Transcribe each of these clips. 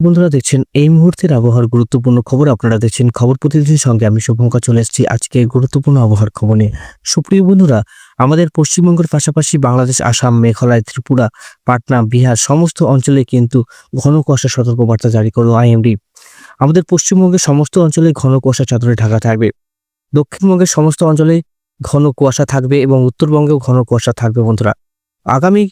বন্ধুরা দেখছেন, এই মুহূর্তের আবহাওয়ার গুরুত্বপূর্ণ খবর আপনারা দেখছেন খবর প্রতিনিধির সঙ্গে আমি শুভঙ্কর চলে এসেছি আজকে গুরুত্বপূর্ণ আবহাওয়ার খবর নিয়ে। সুপ্রিয় বন্ধুরা, আমাদের পশ্চিমবঙ্গের পাশাপাশি বাংলাদেশ, আসাম, মেঘালয়, ত্রিপুরা, পাটনা, বিহার সমস্ত অঞ্চলে কিন্তু ঘন কুয়াশা সতর্কবার্তা জারি করল আইএমডি। আমাদের পশ্চিমবঙ্গের সমস্ত অঞ্চলে ঘন কুয়াশা চাদরে ঢাকা থাকবে। দক্ষিণবঙ্গের সমস্ত অঞ্চলে ঘন কুয়াশা থাকবে এবং উত্তরবঙ্গেও ঘন কুয়াশা থাকবে বন্ধুরা। আগামী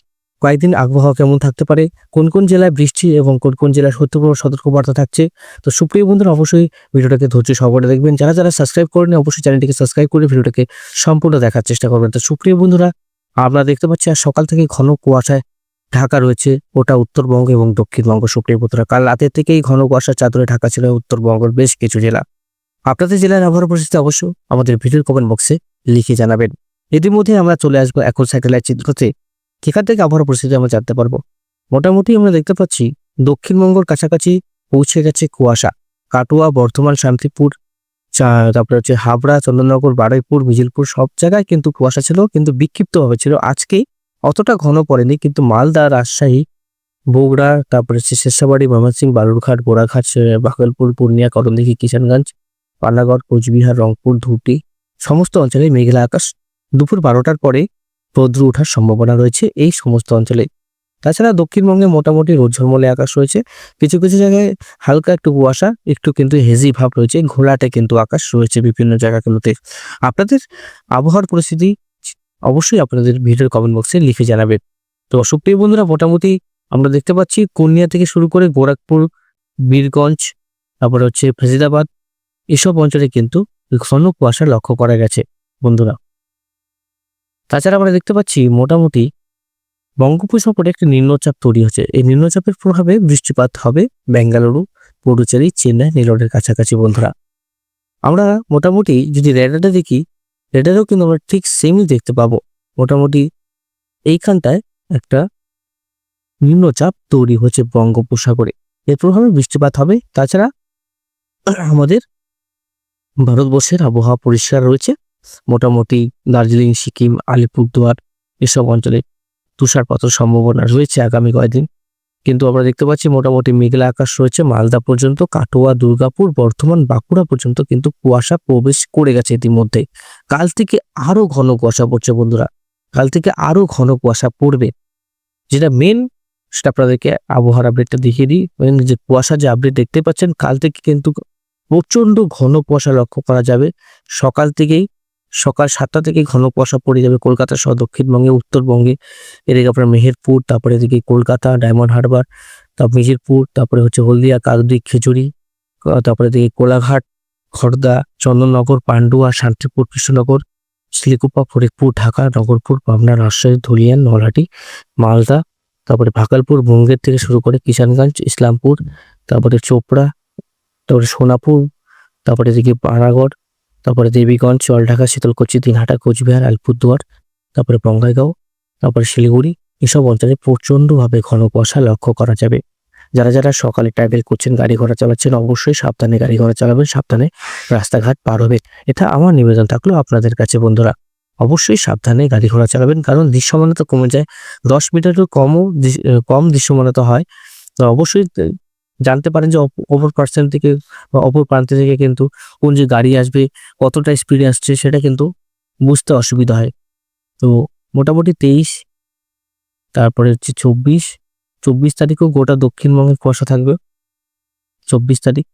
কয়েকদিন আবহাওয়া কেমন থাকতে পারে, কোন কোন জেলায় বৃষ্টি এবং কোন কোন জেলায় সত্যপূর্ণ সতর্কবার্তা থাকছে, তো সুপ্রিয় বন্ধুরা অবশ্যই ভিডিওটাকে ধৈর্য সহকারে দেখবেন। যারা যারা সাবস্ক্রাইব করেন অবশ্যই চ্যানেলটিকে সাবস্ক্রাইব করে ভিডিওটাকে সম্পূর্ণ দেখার চেষ্টা করবেন। তো সুপ্রিয় বন্ধুরা আমরা দেখতে পাচ্ছি আর সকাল থেকে ঘন কুয়াশায় ঢাকা রয়েছে, ওটা উত্তরবঙ্গ এবং দক্ষিণবঙ্গ। সুপ্রিয় বন্ধুরা, কাল রাতের থেকেই ঘন কুয়াশার চাদরে ঢাকা ছিল উত্তরবঙ্গের বেশ কিছু জেলা। আপনাদের জেলার আবহাওয়া পরিস্থিতি অবশ্য আমাদের ভিডিওর কমেন্ট বক্সে লিখে জানাবেন। ইতিমধ্যে আমরা চলে আসব এখন স্যাটেলাইট চিত্রতে। সেখান থেকে আবহাওয়া পরিস্থিতি আমরা জানতে পারব। মোটামুটি আমরা দেখতে পাচ্ছি, দক্ষিণবঙ্গর কাছাকাছি পৌঁছে গেছে কুয়াশা, কাটুয়া, বর্ধমান, শান্তিপুর তারপরে হচ্ছে হাবড়া, চন্দননগর, বারুইপুর, মিজিলপুর সব জায়গায় কিন্তু কুয়াশা ছিল, কিন্তু বিক্ষিপ্তভাবে ছিল। আজকে অতটা ঘন পড়েনি, কিন্তু মালদা, রাজশাহী, বগুড়া, তারপরে হচ্ছে শেষাবাড়ি, ময়মনসিংহ, বালুরঘাট বোরাঘাট বাগলপুর পূর্ণিয়া করণদিঘি কিষানগঞ্জ, পানাগড়, কোচবিহার, রংপুর ধুটি সমস্ত অঞ্চলে মেঘলা আকাশ। দুপুর বারোটার পরে রৌদ্র ওঠার সম্ভাবনা রয়েছে এই সমস্ত অঞ্চলে। তাছাড়া দক্ষিণবঙ্গে মোটামুটি রোদ ঝলমলে আকাশ রয়েছে। কিছু কিছু জায়গায় হালকা একটু কুয়াশা, একটু কিন্তু হেজি ভাব রয়েছে। ঘোলাটে কিন্তু আকাশ রয়েছে বিভিন্ন জায়গাগুলোতে। আপনাদের আবহাওয়ার পরিস্থিতি অবশ্যই আপনাদের ভিডিওর কমেন্ট বক্সে লিখে জানাবেন। তো সুপ্রিয় বন্ধুরা, মোটামুটি আমরা দেখতে পাচ্ছি কন্যা থেকে শুরু করে গোরখপুর, বীরগঞ্জ, তারপরে হচ্ছে ফরিদাবাদ এসব অঞ্চলে কিন্তু ঘন কুয়াশা লক্ষ্য করা গেছে। বন্ধুরা তাছাড়া আমরা দেখতে পাচ্ছি মোটামুটি বঙ্গোপসাগরে একটি নিম্নচাপ তৈরি হচ্ছে। এই নিম্নচাপের প্রভাবে বৃষ্টিপাত হবে বেঙ্গালুরু, পুডুচেরি, চেন্নাই নীলনের কাছাকাছি বন্ধুরা। আমরা মোটামুটি যদি রেডারে দেখি, রেডারেও কিন্তু আমরা ঠিক সেমই দেখতে পাবো। মোটামুটি এইখানটায় একটা নিম্নচাপ তৈরি হচ্ছে বঙ্গোপসাগরে। এর প্রভাবে বৃষ্টিপাত হবে। তাছাড়া আমাদের ভারতবর্ষের আবহাওয়া পরিষ্কার রয়েছে। মোটামুটি দার্জিলিং, সিকিম, আলিপুরদুয়ার এসব অঞ্চলে তুষারপাতের সম্ভাবনা রয়েছে আগামী কয়েকদিন। কিন্তু আমরা দেখতে পাচ্ছি মোটামুটি মেঘলা আকাশ রয়েছে মালদা পর্যন্ত, কাটোয়া, দুর্গাপুর, বর্ধমান, বাঁকুড়া পর্যন্ত কিন্তু কুয়াশা প্রবেশ করে গেছে ইতিমধ্যে। কাল থেকে আরও ঘন কুয়াশা পড়ছে বন্ধুরা, কাল থেকে আরও ঘন কুয়াশা পড়বে। যেটা মেন সেটা আপনাদেরকে আবহাওয়ার আপডেটটা দেখিয়ে দিই। এবং যে কুয়াশা যে আপডেট দেখতে পাচ্ছেন, কাল থেকে কিন্তু প্রচণ্ড ঘন কুয়াশা লক্ষ্য করা যাবে। সকাল থেকেই সকাল সাতটা থেকে ঘন কুয়াশা পড়ে যাবে কলকাতা সহ দক্ষিণবঙ্গে উত্তরবঙ্গে। এদিকে আপনার মেহেরপুর তারপরে এদিকে কলকাতা ডায়মন্ড হারবার তারপর মেহেরপুর তারপরে হচ্ছে হলদিয়া কাকদ্বীপ আহ, তারপরে এদিকে কোলাঘাট খড়দা চন্দননগর পান্ডুয়া শান্তিপুর কৃষ্ণনগর শিলিগুপা ফরিদপুর ঢাকা নগরপুর পাবনা রাজশাহী ধুলিয়ান নলহাটি মালদা তারপরে ভাগলপুর বঙ্গের থেকে শুরু করে কিষানগঞ্জ ইসলামপুর তারপরে চোপড়া তারপরে সোনাপুর তারপরে এদিকে পানাগড় তারপরে দেবীগঞ্জ জলঢাকা শীতলকুচি, দিনহাটা, কোচবিহার, আলিপুরদুয়ার, তারপরে বঙ্গাইগাঁও, তারপরে শিলিগুড়ি, এসব অঞ্চলে প্রচণ্ডভাবে ঘন কুয়াশা লক্ষ্য করা যাবে। যারা যারা সকালে ট্রাভেল করছেন, গাড়ি ঘোড়া চালাচ্ছেন, অবশ্যই সাবধানে গাড়ি ঘোড়া চালাবেন, সাবধানে রাস্তাঘাট পার হবে এটা আমার নিবেদন থাকল আপনাদের কাছে, বন্ধুরা। অবশ্যই সাবধানে গাড়ি ঘোড়া চালাবেন, কারণ দৃশ্যমানতা কমে যায়। দশ মিটারের কমও কম দৃশ্যমানতা হয়। তো অবশ্যই জানতে পারেন যে অপ- অপর পার্সেন থেকে বা অপর প্রান্ত থেকে কিন্তু কোন যে গাড়ি আসবে, কতটা স্পিডে আসছে সেটা কিন্তু বুঝতে অসুবিধা হয়। তো মোটামুটি তেইশ, তারপরে হচ্ছে চব্বিশ। চব্বিশ তারিখও গোটা দক্ষিণবঙ্গে কুয়াশা থাকবে। চব্বিশ তারিখ।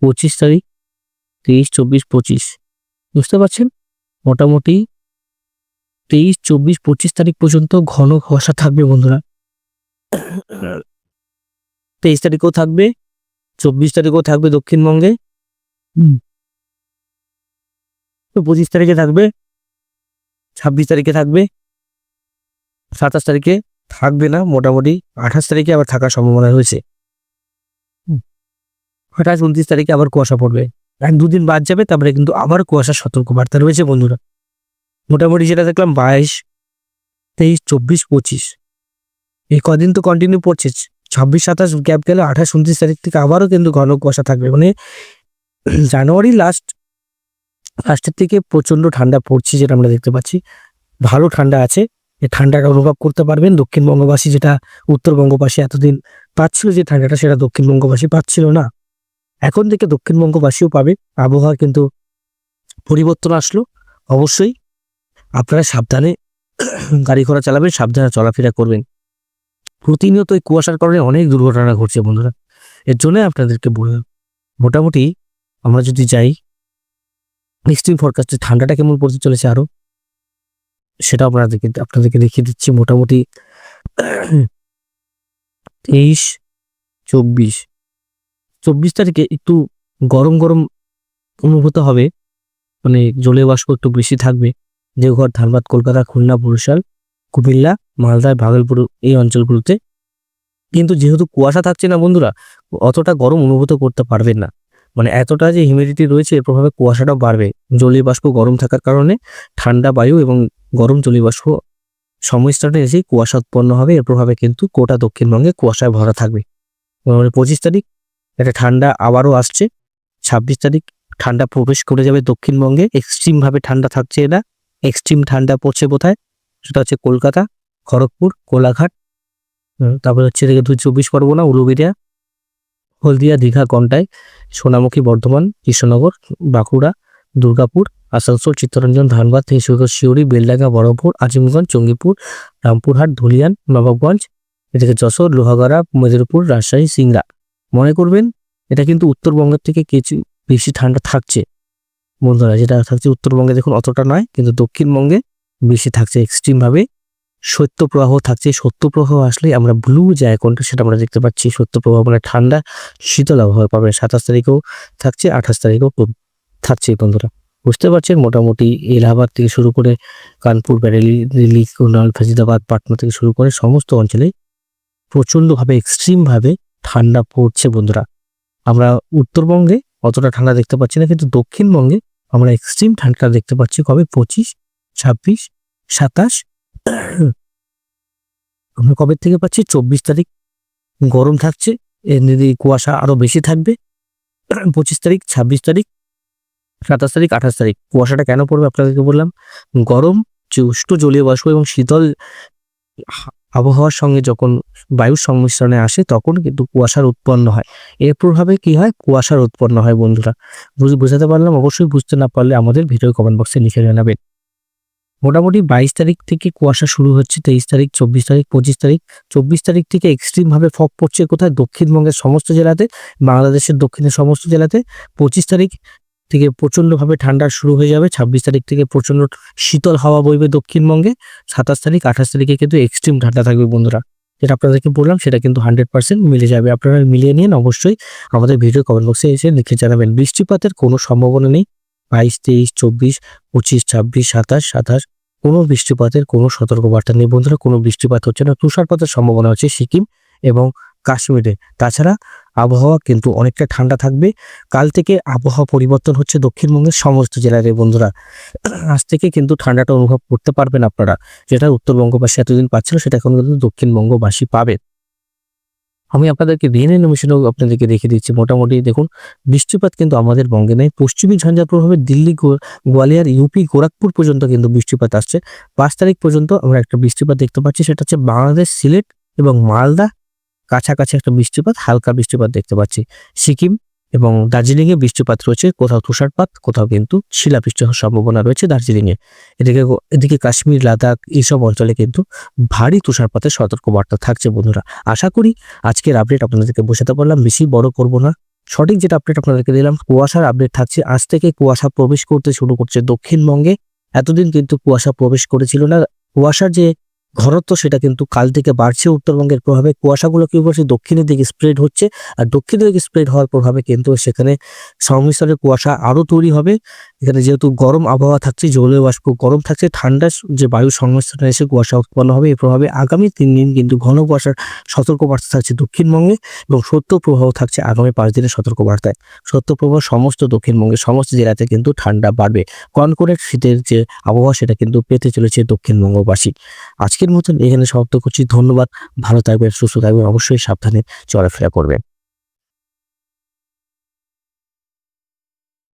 পঁচিশ তারিখ। তেইশ, চব্বিশ, পঁচিশ। বুঝতে পারছেন? মোটামুটি তেইশ, চব্বিশ, পঁচিশ তারিখ পর্যন্ত ঘন কুয়াশা থাকবে বন্ধুরা। তেইশ তারিখও থাকবে চব্বিশ তারিখও থাকবে দক্ষিণবঙ্গে। পঁচিশ তারিখে থাকবে ছাব্বিশ তারিখে থাকবে সাতাশ তারিখে থাকবে না মোটামুটি আঠাশ তারিখে আবার থাকার সম্ভাবনা রয়েছে। আঠাশ উনত্রিশ তারিখে আবার কুয়াশা পড়বে। এক দুদিন বাদ যাবে তারপরে কিন্তু আবার কুয়াশার সতর্কবার্তা রয়েছে বন্ধুরা। মোটামুটি যেটা দেখলাম বাইশ তেইশ চব্বিশ পঁচিশ। এই কদিন তো কন্টিনিউ পড়ছে। ছাব্বিশ সাতাশ গ্যাপ গেলে, আঠাশ, উনত্রিশ তারিখ থেকে আবারও কিন্তু ঘন কুয়াশা থাকবে। মানে জানুয়ারি লাস্ট লাস্টের থেকে প্রচণ্ড ঠান্ডা পড়ছে যেটা আমরা দেখতে পাচ্ছি। ভালো ঠান্ডা আছে এই ঠান্ডাটা অনুভব করতে পারবেন। দক্ষিণবঙ্গবাসী যেটা উত্তরবঙ্গবাসী এতদিন পাচ্ছিল যে ঠান্ডাটা, সেটা দক্ষিণবঙ্গবাসী পাচ্ছিল না। এখন থেকে দক্ষিণবঙ্গবাসীও পাবে। আবহাওয়া কিন্তু পরিবর্তন আসলো। অবশ্যই আপনারা সাবধানে গাড়ি ঘোড়া চালাবেন, সাবধানে চলাফেরা করবেন। প্রতিনিয়ত এই কুয়াশার কারণে অনেক দুর্ঘটনা ঘটছে, বন্ধুরা। এর জন্য আপনাদেরকে বললাম মোটামুটি আমরা যদি যাই এক্সট্রিম ফরকাস্টে ঠান্ডাটা কেমন পড়তে চলেছে আরও, সেটা আপনাদেরকে আপনাদেরকে দেখিয়ে দিচ্ছি। মোটামুটি তেইশ, চব্বিশ চব্বিশ তারিখে একটু গরম গরম অনুভূত হবে মানে জলীয় বাষ্প একটু বেশি থাকবে, দেওঘর, ধানবাদ, কলকাতা, খুলনা, বরিশাল। কুমিল্লা মালদা ভাগলপুর এই অঞ্চলগুলোতে। কিন্তু যেহেতু কুয়াশা থাকছে না বন্ধুরা, অতটা গরম অনুভূত করতে পারবেন না। মানে এতটা যে হিউমিডিটি রয়েছে, এর প্রভাবে কুয়াশাটা বাড়বে। জলীয় বাষ্প গরম থাকার কারণে ঠান্ডা বায়ু এবং গরম জলীয় বাষ্প সংমিশ্রণে এসে কুয়াশা উৎপন্ন হবে। এর প্রভাবে কিন্তু গোটা দক্ষিণবঙ্গে কুয়াশায় ভরা থাকবে। মানে পঁচিশ তারিখ, একটা ঠান্ডা আবারও আসছে। ছাব্বিশ তারিখ, ঠান্ডা প্রবেশ করে যাবে দক্ষিণবঙ্গে। এক্সট্রিমভাবে ঠান্ডা থাকছে এটা। এক্সট্রিম ঠান্ডা পড়ছে কোথায়? সেটা হচ্ছে কলকাতা, খড়গপুর, কোলাঘাট তারপরে হচ্ছে এদিকে দুই চব্বিশ পরগনা উলুবেড়িয়া হলদিয়া, দীঘা কন্টাই সোনামুখী বর্ধমান, কৃষ্ণনগর, বাঁকুড়া, দুর্গাপুর, আসানসোল, চিত্তরঞ্জন, ধানবাদ হিসুগর শিউরি বেলডাঙ্গা বড়পুর আজিমগঞ্জ চঙ্গিপুর রামপুরহাট, ধুলিয়ান, নবাবগঞ্জ, এদিকে যশোর, লোহাগড়া, মেদিনীপুর, রাজশাহী, সিংড়া। মনে করবেন, এটা কিন্তু উত্তরবঙ্গের থেকে কিছু বেশি ঠান্ডা থাকছে। বন্ধুরা, যেটা থাকছে উত্তরবঙ্গে দেখুন অতটা নয়, কিন্তু দক্ষিণবঙ্গে বেশি থাকছে এক্সট্রিম ভাবে। শৈত্যপ্রবাহ থাকছে শৈত্যপ্রবাহ আসলে আমরা ব্লু যায় কোনটা সেটা আমরা দেখতে পাচ্ছি। শৈত্যপ্রবাহ মানে ঠান্ডা, শীতল আবহাওয়া পাবেন সাতাশ তারিখেও থাকছে, আঠাশ তারিখেও থাকছে বন্ধুরা। বুঝতে পারছেন? মোটামুটি এলাহাবাদ থেকে শুরু করে কানপুর, ব্যারেলি, দিল্লি, কুনাল, ফাজিদাবাদ, পাটনা থেকে শুরু করে সমস্ত অঞ্চলে প্রচণ্ডভাবে এক্সট্রিমভাবে ঠান্ডা পড়ছে বন্ধুরা। আমরা উত্তরবঙ্গে অতটা ঠান্ডা দেখতে পাচ্ছি না, কিন্তু দক্ষিণবঙ্গে আমরা এক্সট্রিম ঠান্ডা দেখতে পাচ্ছি কবে? পঁচিশ ছাব্বিশ, সাতাশ। আমরা কবে থেকে পাচ্ছি? চব্বিশ তারিখ। গরম থাকছে, এর কুয়াশা আরও বেশি থাকবে, পঁচিশ তারিখ, ছাব্বিশ তারিখ, সাতাশ তারিখ, আঠাশ তারিখ। কুয়াশাটা কেন পড়বে? আপনাদেরকে বললাম, গরম, উষ্ণ জলীয় বাষ্প এবং শীতল আবহাওয়ার সঙ্গে যখন বায়ুর সংমিশ্রণে আসে, তখন কিন্তু কুয়াশার উৎপন্ন হয়। এর প্রভাবে কি হয়? কুয়াশার উৎপন্ন হয়, বন্ধুরা। বুঝ- বোঝাতে পারলাম? অবশ্যই বুঝতে না পারলে আমাদের ভিডিও কমেন্ট বক্সে লিখে জানাবেন। মোটামুটি বাইশ তারিখ থেকে কুয়াশা শুরু হচ্ছে, তেইশ তারিখ, চব্বিশ তারিখ, পঁচিশ তারিখ। চব্বিশ তারিখ থেকে এক্সট্রিম ভাবে ফগ পড়ছে কোথায়? দক্ষিণবঙ্গের সমস্ত জেলাতে, বাংলাদেশের দক্ষিণের সমস্ত জেলাতে। পঁচিশ তারিখ থেকে প্রচণ্ডভাবে ঠান্ডা শুরু হয়ে যাবে, ছাব্বিশ তারিখ থেকে প্রচণ্ড শীতল হাওয়া বইবে দক্ষিণবঙ্গে। সাতাশ তারিখ, আঠাশ তারিখে কিন্তু এক্সট্রিম ঠান্ডা থাকবে বন্ধুরা। যেটা আপনাদেরকে বললাম, সেটা কিন্তু হান্ড্রেড পার্সেন্ট মিলে যাবে। আপনারা মিলিয়ে নিন, অবশ্যই আমাদের ভিডিও কমেন্ট বক্সে এসে লিখে জানাবেন। বৃষ্টিপাতের কোনো সম্ভাবনা নেই। বাইশ, তেইশ, চব্বিশ, পঁচিশ, ছাব্বিশ, সাতাশ সাতাশ। কোনো বৃষ্টিপাতের কোনো সতর্কবার্তা নেই বন্ধুরা, কোনো বৃষ্টিপাত হচ্ছে না। তুষারপাতের সম্ভাবনা হচ্ছে সিকিম এবং কাশ্মীরে। তাছাড়া আবহাওয়া কিন্তু অনেকটা ঠান্ডা থাকবে। কাল থেকে আবহাওয়া পরিবর্তন হচ্ছে দক্ষিণবঙ্গের সমস্ত জেলার বন্ধুরা। আজ থেকে কিন্তু ঠান্ডাটা অনুভব করতে পারবেন আপনারা। যেটা উত্তরবঙ্গবাসী এতদিন পাচ্ছিল, সেটা এখন কিন্তু দক্ষিণবঙ্গবাসী পাবে। আমি আপনাদেরকে দিন নিমিশনেও আপনাদেরকে রেখে দিচ্ছি। মোটামুটি দেখুন, বৃষ্টিপাত কিন্তু আমাদের বঙ্গে নেই। পশ্চিমী ঝঞ্ঝার প্রভাবে দিল্লি গোয়ালিয়ার, ইউপি, গোরাখপুর পর্যন্ত কিন্তু বৃষ্টিপাত আসছে। পাঁচ তারিখ পর্যন্ত আমরা একটা বৃষ্টিপাত দেখতে পাচ্ছি। সেটা হচ্ছে বাংলাদেশ, সিলেট এবং মালদা। কাছাকাছি একটা বৃষ্টিপাত, হালকা বৃষ্টিপাত দেখতে পাচ্ছি। সিকিম এবং দার্জিলিংয়ে বৃষ্টিপাত রয়েছে, কোথাও তুষারপাত, কোথাও কিন্তু শিলাবৃষ্টি হওয়ার সম্ভাবনা রয়েছে দার্জিলিংয়ে। এদিকে এদিকে কাশ্মীর, লাদাখ এইসব অঞ্চলে কিন্তু ভারী তুষারপাতের সতর্কবার্তা থাকছে বন্ধুরা। আশা করি আজকের আপডেট আপনাদেরকে বোঝাতে পারলাম, বেশি বড় করব না। সঠিক যেটা আপডেট আপনাদেরকে দিলাম, কুয়াশার আপডেট থাকছে। আজ থেকে কুয়াশা প্রবেশ করতে শুরু করছে দক্ষিণবঙ্গে। এতদিন কিন্তু কুয়াশা প্রবেশ করেছিল না। কুয়াশার যে ঘনত্ব সেটা কিন্তু কাল থেকে বাড়ছে উত্তরবঙ্গের প্রভাবে। কুয়াশাগুলো কি বলছে? দক্ষিণের দিকে স্প্রেড হচ্ছে। আর দক্ষিণের দিকে স্প্রেড হওয়ার প্রভাবে কিন্তু সেখানে সংমিশ্রণের কুয়াশা আরও তৈরি হবে। এখানে যেহেতু গরম আবহাওয়া থাকছে, জলীয় বাষ্প গরম থাকছে, ঠান্ডা যে বায়ু সংমিশ্রণে এসে কুয়াশা উৎপন্ন হবে। এর প্রভাবে আগামী তিন দিন কিন্তু ঘন কুয়াশার সতর্কবার্তা থাকছে দক্ষিণবঙ্গে এবং সত্য প্রবাহ থাকছে আগামী পাঁচ দিনের সতর্কবার্তায়। সত্য প্রবাহ সমস্ত দক্ষিণবঙ্গের সমস্ত জেলাতে কিন্তু ঠান্ডা বাড়বে। কনকনে শীতের যে আবহাওয়া, সেটা কিন্তু পেতে চলেছে দক্ষিণবঙ্গবাসী। আজকের মতন এখানে সমাপ্ত করছি। ধন্যবাদ। ভালো থাকবেন, সুস্থ থাকবেন। অবশ্যই সাবধানে চলাফেরা করবেন।